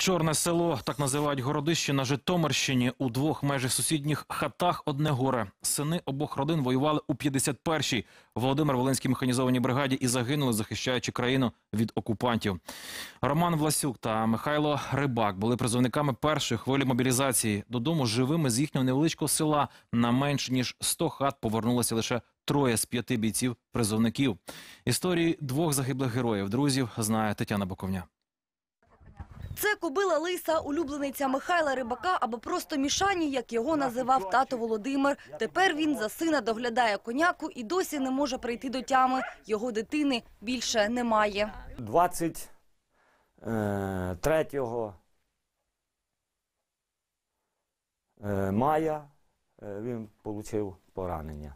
Чорне село так називають городище на Житомирщині. У двох майже сусідніх хатах одне горе. Сини обох родин воювали у 51-й Володимир Волинській механізованій бригаді і загинули, захищаючи країну від окупантів. Роман Власюк та Михайло Рибак були призовниками першої хвилі мобілізації. Додому живими з їхнього невеличкого села на менш ніж 100 хат повернулося лише троє з п'яти бійців призовників. Історії двох загиблих героїв друзів знає Тетяна Боковня. Це кобила Лиса, улюблениця Михайла Рибака або просто Мішані, як його називав тато Володимир. Тепер він за сина доглядає коняку і досі не може прийти до тями. Його дитини більше немає. 23 е, мая е, він отримав поранення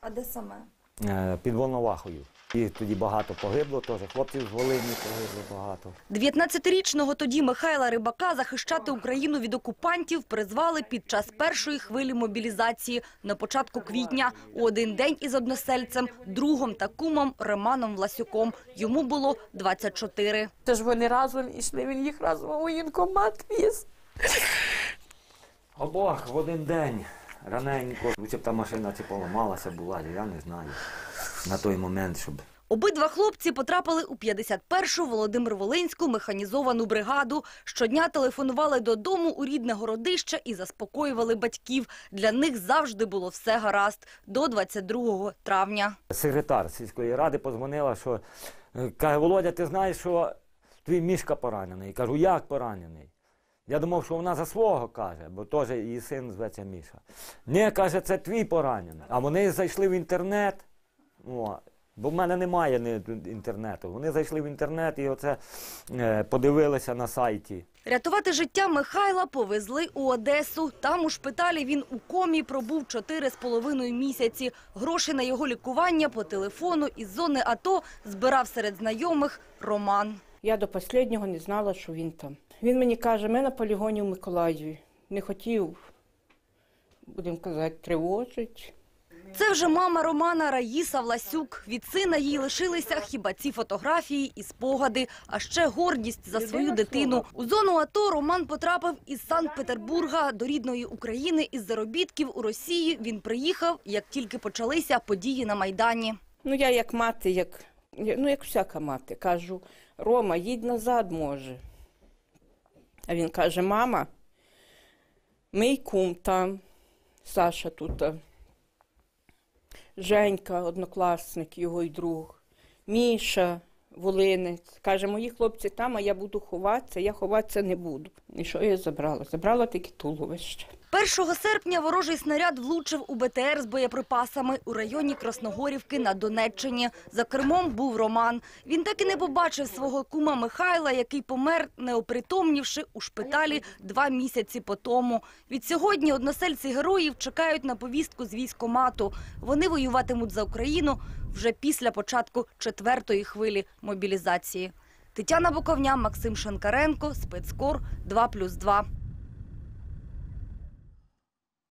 А де саме? Е, під Волновахою. Їх тоді багато погибло, теж хлопців з Волині погибло багато. 19-річного тоді Михайла Рибака захищати Україну від окупантів призвали під час першої хвилі мобілізації на початку квітня у один день із односельцем, другом та кумом Романом Власюком. Йому було 24. Це ж вони разом ішли, він їх разом у воєнкомат віз. Обох в один день раненько. Лучше б та машина чи поламалася була, я не знаю. На той момент, щоб Обидва хлопці потрапили у 51-шу Володимир-Волинську механізовану бригаду. Щодня телефонували додому у рідне городище і заспокоювали батьків. Для них завжди було все гаразд до 22 травня. секретар сільської ради позвонила, що е, каже, Володя, ти знаєш, що твій мішка поранений. Кажу, як поранений? Я думав, що вона за свого каже, бо теж її син зветься Міша. Ні, каже, це твій поранений. А вони зайшли в інтернет. О, бо в мене немає інтернету. Вони зайшли в інтернет і оце е, подивилися на сайті. Рятувати життя Михайла повезли у Одесу. Там у шпиталі він у комі пробув чотири з половиною місяці. Гроші на його лікування по телефону із зони АТО збирав серед знайомих Роман. Я до останнього не знала, що він там. Він мені каже, ми на полігоні в Миколаєві. Не хотів, будемо казати, тривожить. Це вже мама Романа Раїса Власюк. Від сина їй лишилися хіба ці фотографії і спогади, а ще гордість за свою дитину. У зону АТО Роман потрапив із Санкт-Петербурга до рідної України із заробітків у Росії. Він приїхав, як тільки почалися події на Майдані. Ну, я як мати, як, ну, як всяка мати, кажу, Рома, їдь назад, може. А він каже, мама, мій кум там, Саша тут, Женька, однокласник, його й друг, Міша, Волинець. Каже, мої хлопці там, а я буду ховатися, я ховатися не буду. І що я забрала? Забрала тільки туловище. 1 серпня ворожий снаряд влучив у БТР з боєприпасами у районі Красногорівки на Донеччині. За кермом був Роман. Він так і не побачив свого кума Михайла, який помер, не опритомнівши у шпиталі два місяці по тому. Від сьогодні односельці героїв чекають на повістку з військомату. Вони воюватимуть за Україну вже після початку четвертої хвилі мобілізації. Тетяна Буковня, Максим Шанкаренко, спецкор 2+,2.